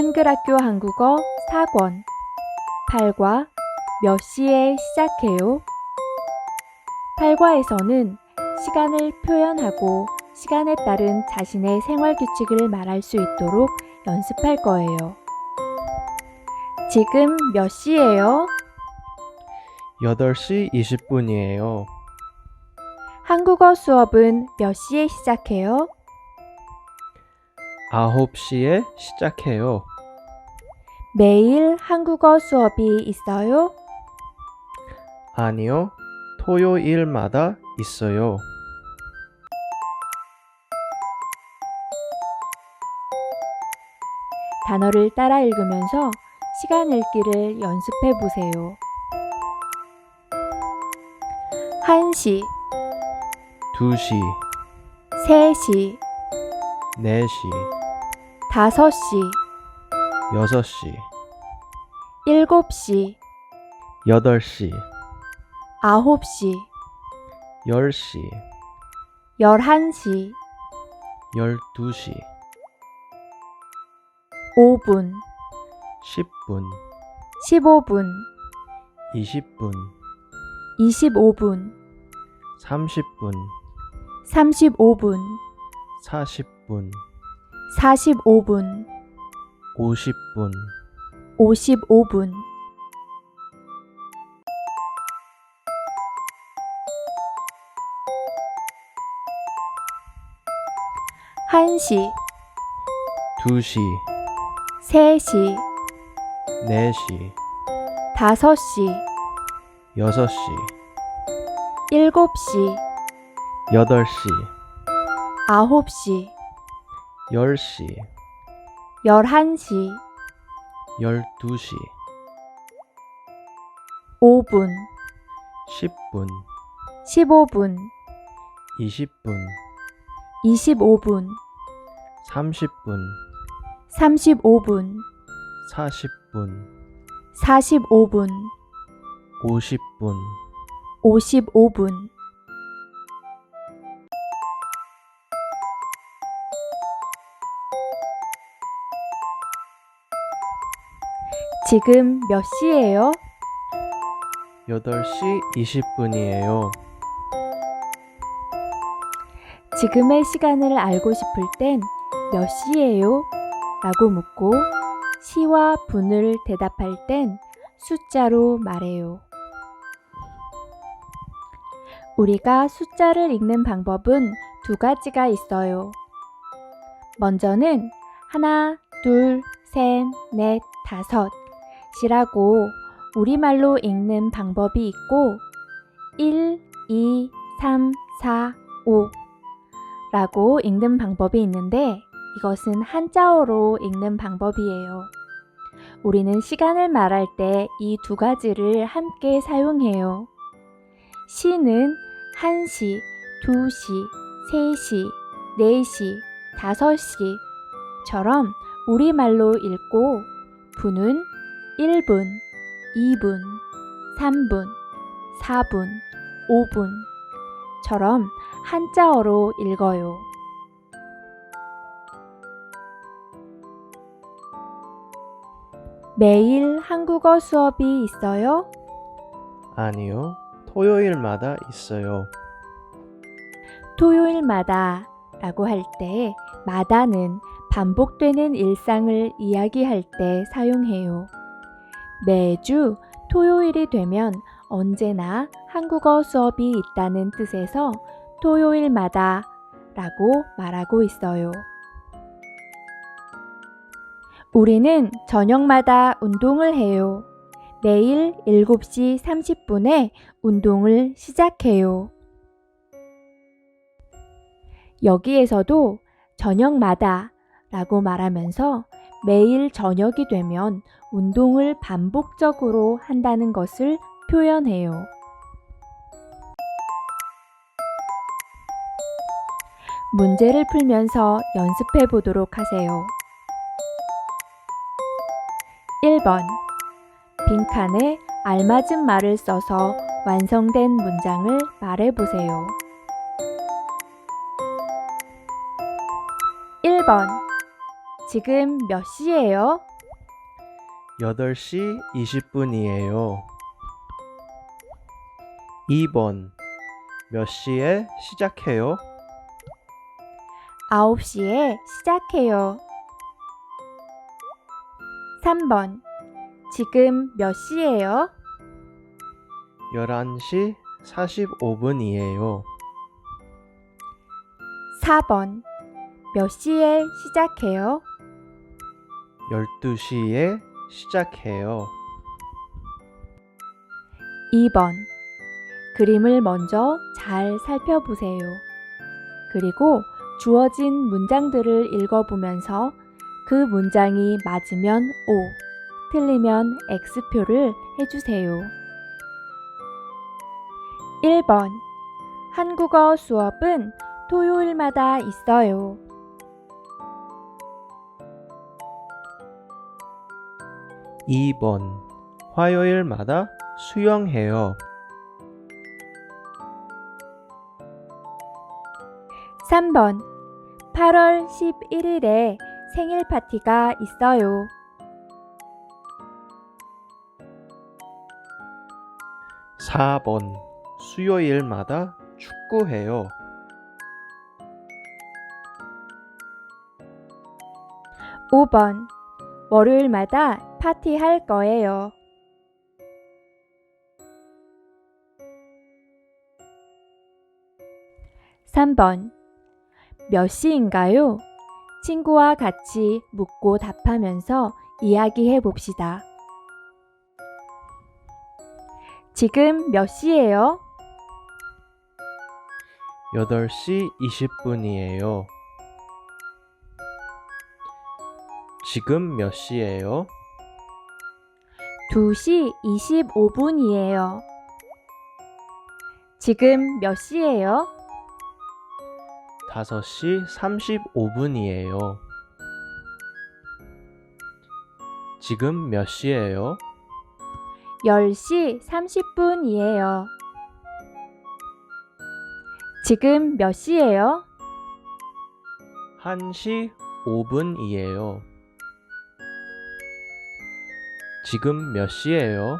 한글학교 한국어 4권 8과 몇 시에 시작해요? 8과에서는 시간을 표현하고 시간에 따른 자신의 생활 규칙을 말할 수 있도록 연습할 거예요. 지금 몇 시예요? 8시 20분이에요. 한국어 수업은 몇 시에 시작해요? 9시에 시작해요. 매일 한국어 수업이 있어요? 아니요, 토요일마다 있어요. 단어를 따라 읽으면서 시간 읽기를 연습해 보세요. 1시, 2시, 3시, 4시, 5시, 6시, 7시, 8시, 9시, 10시, 11시, 12시, 5분, 10분, 15분, 20분, 25분, 30분, 35분, 40분, 45분, 50분, 55분. 한시. 2시, 3시, 4시, 5시, 6시, 7시, 8시, 9시, 10시, 11시, 12시, 5분, 10분, 15분, 20분, 25분, 30분, 35분, 40분, 45분, 50분, 55분. 지금 몇 시예요? 8시 20분이에요. 지금의 시간을 알고 싶을 땐 몇 시예요? 라고 묻고 시와 분을 대답할 땐 숫자로 말해요. 우리가 숫자를 읽는 방법은 두 가지가 있어요. 먼저는 하나, 둘, 셋, 넷, 다섯 이라고 우리말로 읽는 방법이 있고 1, 2, 3, 4, 5 라고 읽는 방법이 있는데 이것은 한자어로 읽는 방법이에요. 우리는 시간을 말할 때 이 두 가지를 함께 사용해요. 시는 1시, 2시, 3시, 4시, 5시처럼 우리말로 읽고 분은 1분, 2분, 3분, 4분, 5분 처럼 한자어로 읽어요. 매일 한국어 수업이 있어요? 아니요, 토요일마다 있어요. 토요일마다 라고 할 때 마다는 반복되는 일상을 이야기할 때 사용해요. 매주 토요일이 되면 언제나 한국어 수업이 있다는 뜻에서 토요일마다 라고 말하고 있어요. 우리는 저녁마다 운동을 해요. 매일 7시 30분에 운동을 시작해요. 여기에서도 저녁마다 라고 말하면서 매일 저녁이 되면 운동을 반복적으로 한다는 것을 표현해요. 문제를 풀면서 연습해 보도록 하세요. 1번 빈칸에 알맞은 말을 써서 완성된 문장을 말해 보세요. 1번. 지금 몇 시예요? 8시 20분이에요. 2번. 몇 시에 시작해요? 9시에 시작해요. 3번. 지금 몇 시예요? 11시 45분이에요. 4번. 몇 시에 시작해요? 12시에 시작해요. 2번. 그림을 먼저 잘 살펴보세요. 그리고 주어진 문장들을 읽어보면서 그 문장이 맞으면 O, 틀리면 X표를 해주세요. 1번. 한국어 수업은 토요일마다 있어요. 2번. 화요일마다 수영해요. 3번. 8월 11일에 생일 파티가 있어요. 4번. 수요일마다 축구해요. 5번. 월요일마다 파티할 거예요. 3번. 몇 시인가요? 친구와 같이 묻고 답하면서 이야기해 봅시다. 지금 몇 시예요? 8시 20분이에요. 지금 몇 시예요? 2시 25분이에요. 지금 몇 시예요? 5시 35분이에요. 지금 몇 시예요? 10시 30분이에요. 지금 몇 시예요? 1시 5분이에요. 지금 몇 시예요?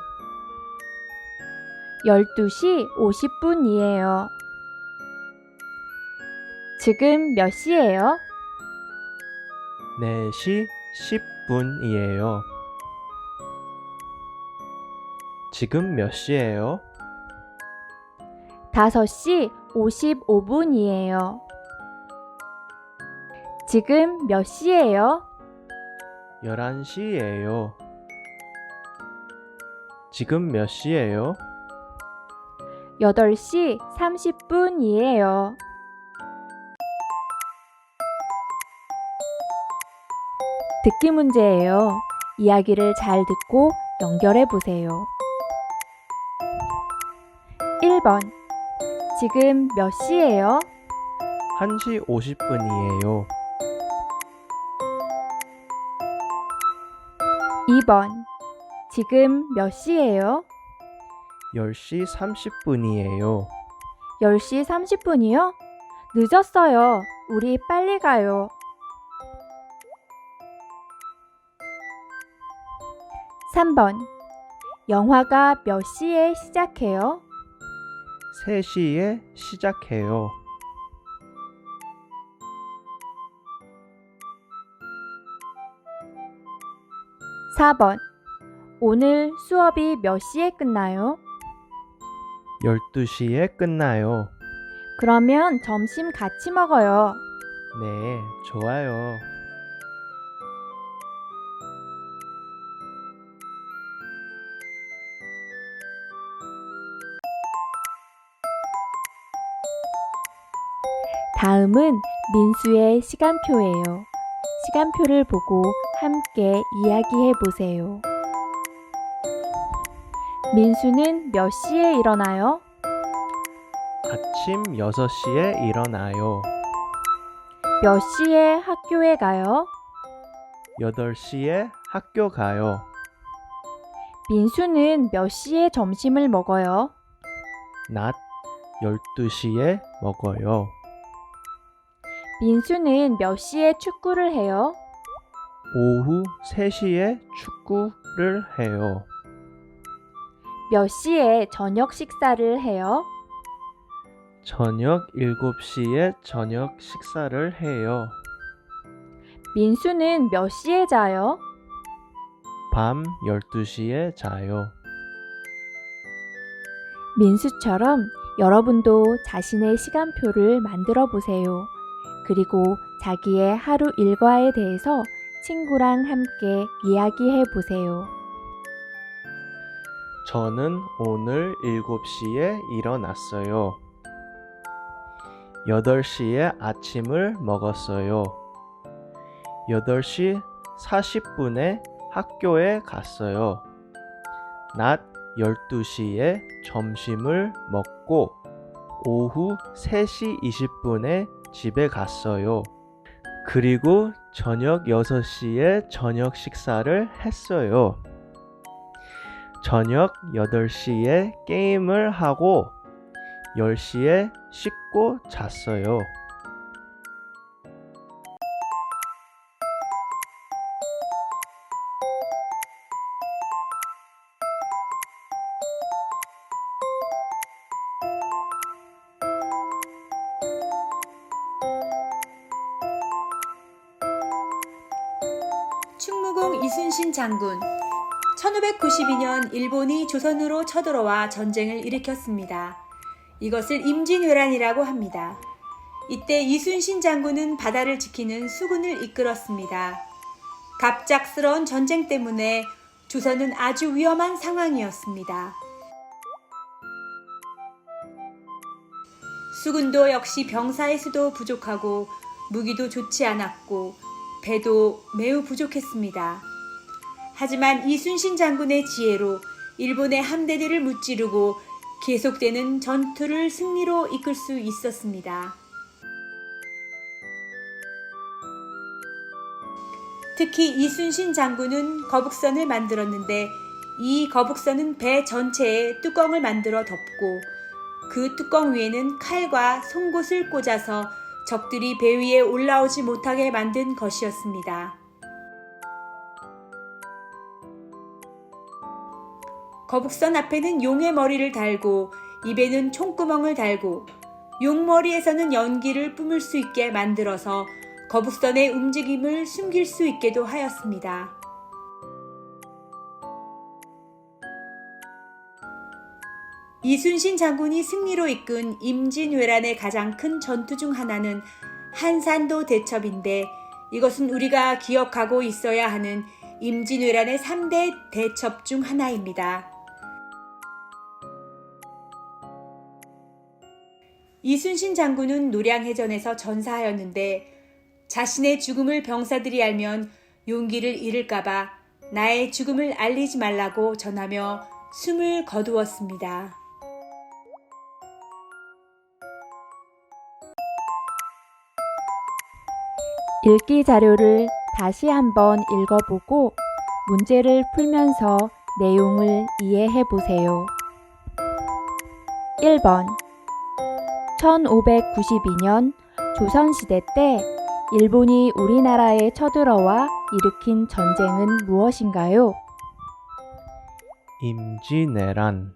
12시 50분이에요. 지금 몇 시예요? 4시 10분이에요. 지금 몇 시예요? 5시 55분이에요. 지금 몇 시예요? 11시예요. 지금 몇 시예요? 8시 30분이에요. 듣기 문제예요. 이야기를 잘 듣고 연결해 보세요. 1번. 지금 몇 시예요? 1시 50분이에요. 2번. 지금 몇 시예요? 10시 30분이에요. 10시 30분이요? 늦었어요. 우리 빨리 가요. 3번. 영화가 몇 시에 시작해요? 3시에 시작해요. 4번. 오늘 수업이 몇 시에 끝나요? 12시에 끝나요. 그러면 점심 같이 먹어요. 네, 좋아요. 다음은 민수의 시간표예요. 시간표를 보고 함께 이야기해 보세요. 민수는 몇 시에 일어나요? 아침 6시에 일어나요. 몇 시에 학교에 가요? 8시에 학교 가요. 민수는 몇 시에 점심을 먹어요? 낮 12시에 먹어요. 민수는 몇 시에 축구를 해요? 오후 3시에 축구를 해요. 몇 시에 저녁 식사를 해요? 저녁 7시에 저녁 식사를 해요. 민수는 몇 시에 자요? 밤 12시에 자요. 민수처럼 여러분도 자신의 시간표를 만들어 보세요. 그리고 자기의 하루 일과에 대해서 친구랑 함께 이야기해 보세요. 저는 오늘 7시에 일어났어요. 8시에 아침을 먹었어요. 8시 40분에 학교에 갔어요. 낮 12시에 점심을 먹고 오후 3시 20분에 집에 갔어요. 그리고 저녁 6시에 저녁 식사를 했어요. 저녁 8시에 게임을 하고 10시에 씻고 잤어요. 이순신 장군 1592년 일본이 조선으로 쳐들어와 전쟁을 일으켰습니다. 이것을 임진왜란이라고 합니다. 이때 이순신 장군은 바다를 지키는 수군을 이끌었습니다. 갑작스러운 전쟁 때문에 조선은 아주 위험한 상황이었습니다. 수군도 역시 병사의 수도 부족하고 무기도 좋지 않았고 배도 매우 부족했습니다. 하지만 이순신 장군의 지혜로 일본의 함대들을 무찌르고 계속되는 전투를 승리로 이끌 수 있었습니다. 특히 이순신 장군은 거북선을 만들었는데 이 거북선은 배 전체에 뚜껑을 만들어 덮고 그 뚜껑 위에는 칼과 송곳을 꽂아서 적들이 배 위에 올라오지 못하게 만든 것이었습니다. 거북선 앞에는 용의 머리를 달고 입에는 총구멍을 달고 용머리에서는 연기를 뿜을 수 있게 만들어서 거북선의 움직임을 숨길 수 있게도 하였습니다. 이순신 장군이 승리로 이끈 임진왜란의 가장 큰 전투 중 하나는 한산도 대첩인데 이것은 우리가 기억하고 있어야 하는 임진왜란의 3대 대첩 중 하나입니다. 이순신 장군은 노량해전에서 전사하였는데 자신의 죽음을 병사들이 알면 용기를 잃을까봐 나의 죽음을 알리지 말라고 전하며 숨을 거두었습니다. 읽기 자료를 다시 한번 읽어보고 문제를 풀면서 내용을 이해해 보세요. 1번 1592년 조선시대 때 일본이 우리나라에 쳐들어와 일으킨 전쟁은 무엇인가요? 임진왜란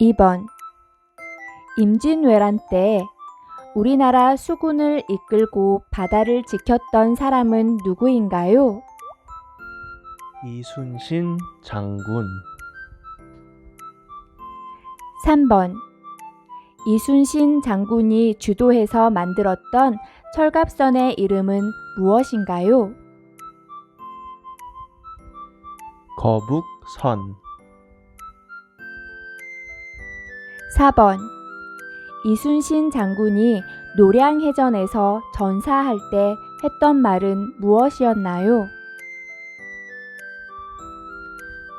2번 임진왜란 때 우리나라 수군을 이끌고 바다를 지켰던 사람은 누구인가요? 이순신 장군 3번 이순신 장군이 주도해서 만들었던 철갑선의 이름은 무엇인가요? 거북선 4번 이순신 장군이 노량해전에서 전사할 때 했던 말은 무엇이었나요?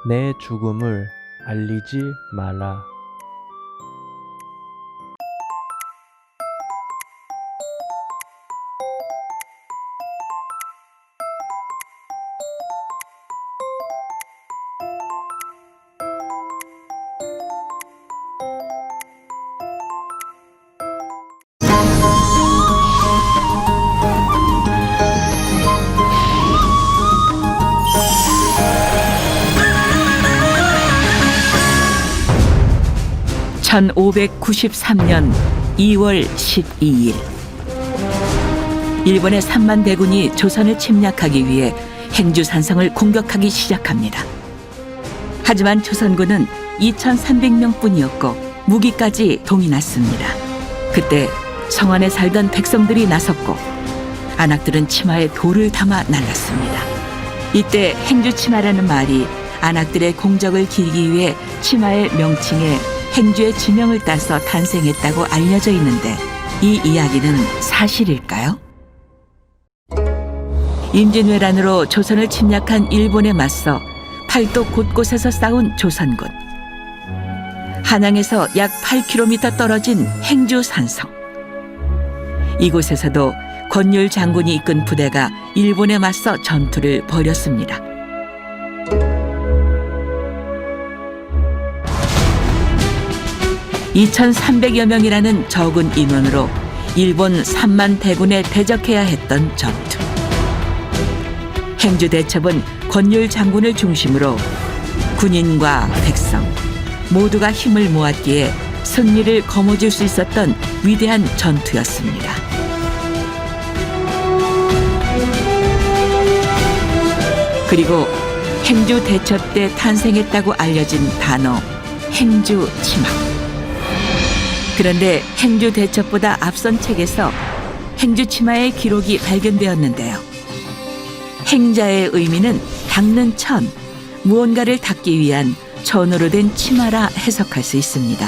내 죽음을 알리지 마라. 1593년 2월 12일 일본의 3만 대군이 조선을 침략하기 위해 행주 산성을 공격하기 시작합니다. 하지만 조선군은 2,300명뿐이었고 무기까지 동이 났습니다. 그때 성안에 살던 백성들이 나섰고 안악들은 치마에 돌을 담아 날랐습니다. 이때 행주 치마라는 말이 안악들의 공적을 기리기 위해 치마의 명칭에 행주의 지명을 따서 탄생했다고 알려져 있는데 이 이야기는 사실일까요? 임진왜란으로 조선을 침략한 일본에 맞서 팔도 곳곳에서 싸운 조선군. 한양에서 약 8km 떨어진 행주 산성. 이곳에서도 권율 장군이 이끈 부대가 일본에 맞서 전투를 벌였습니다. (2300여 명이라는 적은 인원으로 일본 3만 대군에 대적해야 했던 전투. 행주 대첩은 권율 장군을 중심으로 군인과 백성 모두가 힘을 모았기에 승리를 거머쥘 수 있었던 위대한 전투였습니다. 그리고 행주 대첩 때 탄생했다고 알려진 단어 행주 치마. 그런데 행주 대첩보다 앞선 책에서 행주 치마의 기록이 발견되었는데요. 행자의 의미는 닦는 천, 무언가를 닦기 위한 천으로 된 치마라 해석할 수 있습니다.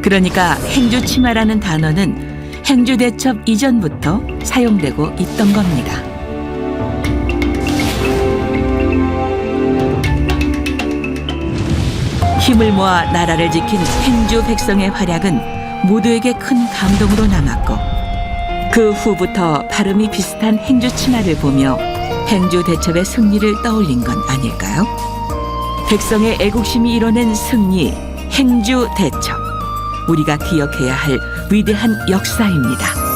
그러니까 행주 치마라는 단어는 행주 대첩 이전부터 사용되고 있던 겁니다. 힘을 모아 나라를 지킨 행주 백성의 활약은 모두에게 큰 감동으로 남았고 그 후부터 발음이 비슷한 행주 치마를 보며 행주 대첩의 승리를 떠올린 건 아닐까요? 백성의 애국심이 이뤄낸 승리, 행주 대첩. 우리가 기억해야 할 위대한 역사입니다.